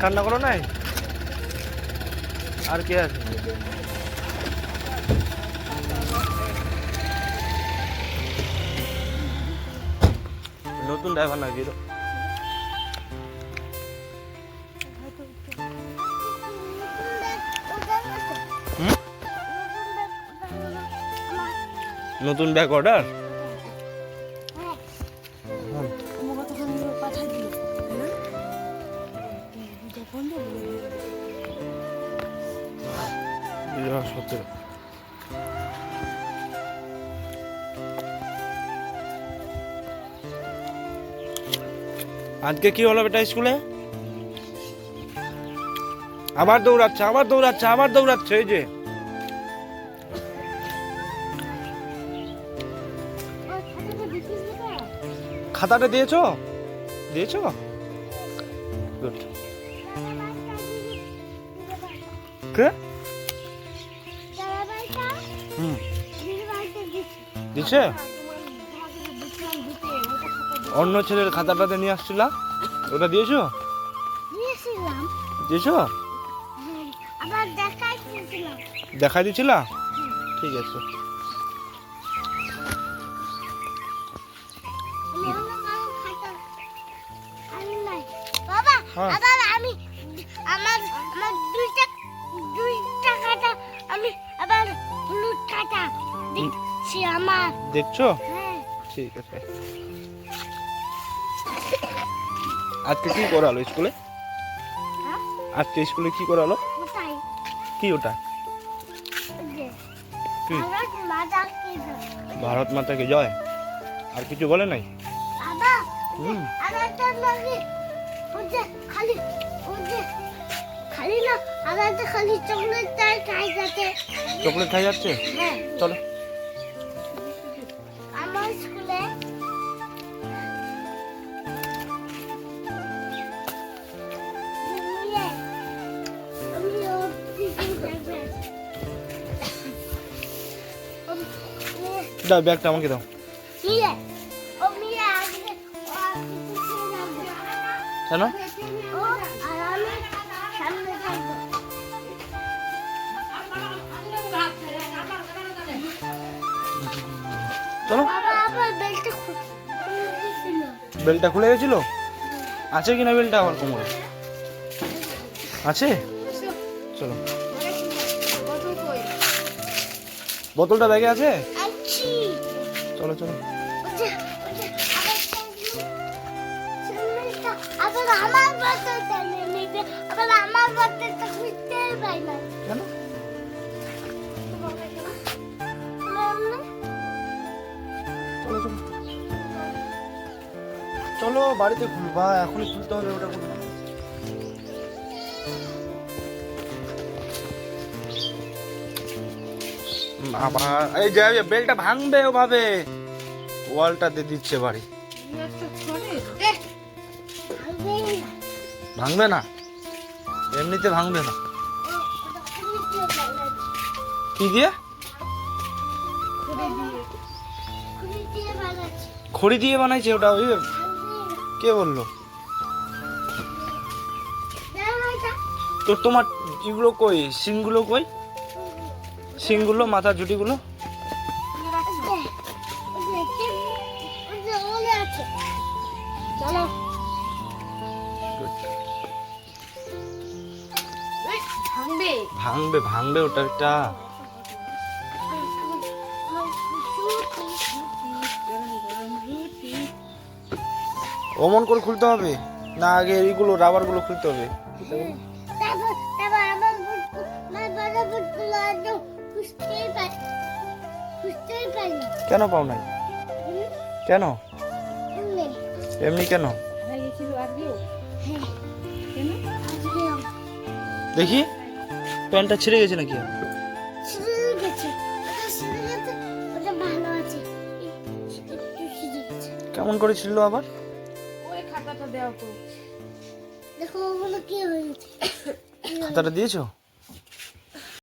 কান্না করো নাই? আর কে আছে? নতুন ড্রাইভার নাকি তো নতুন ব্যাগ অর্ডার সতেরো আজকে কি হলো বেটা স্কুলে? আবার দৌড়াচ্ছে আবার দৌড়াচ্ছে আবার দৌড়াচ্ছে এই যে। খাতাটা দিয়েছ? দিয়েছ? গুড কে? হুম। দিছে? অন্য ছেলের খাতাটাতে নিয়ে আসছিলা। ওটা দিয়েছ? দিয়েছ? হ্যাঁ, আবার দেখা দিছিলা ঠিক আছে। হ্যাঁ। আবার আমি আমার আমার দুইটা দুইটা খাতা আমি আবার খাতা দেখছি আমার। দেখছ? হ্যাঁ। ঠিক আছে। আজকে কি করালো স্কুলে? হ্যাঁ? আজকে স্কুলে কি করালো? কি ওটা? ভারত মাতাকে জয়। আর কিছু বলে নাই? খালি খালি না খালি চকলেট খাই চকলেট খাই যাচ্ছে? হ্যাঁ। চলো। দাও ব্যাগটা আমাকে দাও। খাবে। কেন? চলো। বেলটা খুলে গেছিল? আছে কিনা বেলটা আমার কোমরে? আছে? চলো। বোতলটা ব্যাগে আছে? চলো চলো। আমার নিয়ে নিবে। আবার আমার বাচ্চাটা খুঁজতে পাই না। কেন? চলো চলো। চলো বাড়িতে খুলবা এখনই খুলতে হবে ওটা খুলবা বাবা এই যে এই যে বেলটা ভাঙবে ওভাবে। ওয়ালটা দিয়ে দিচ্ছে বাড়ি। ভাঙবে না। এমনিতে ভাঙবে না? কি দিয়ে। খড়ি দিয়ে বানাইছে ওটা ওই কে বলল? তো তোমার ইগুলো কই? সিংগুলো কই? সিংগুলো মাথার জুটিগুলো? ভাঙবে ভাঙবে ওটা একটা। অমন করে খুলতে হবে? না, আগে এইগুলো রাবারগুলো খুলতে হবে। কেন পাও নাই? কেন? এমনি। কেন? দেখি। প্যান্টটা ছিঁড়ে গেছে নাকি? কেমন করে ছিল আবার? ওই খাতাটা দেওয়া তো। দেখো ওগুলো কি হয়েছে? খাতাটা দিয়েছ?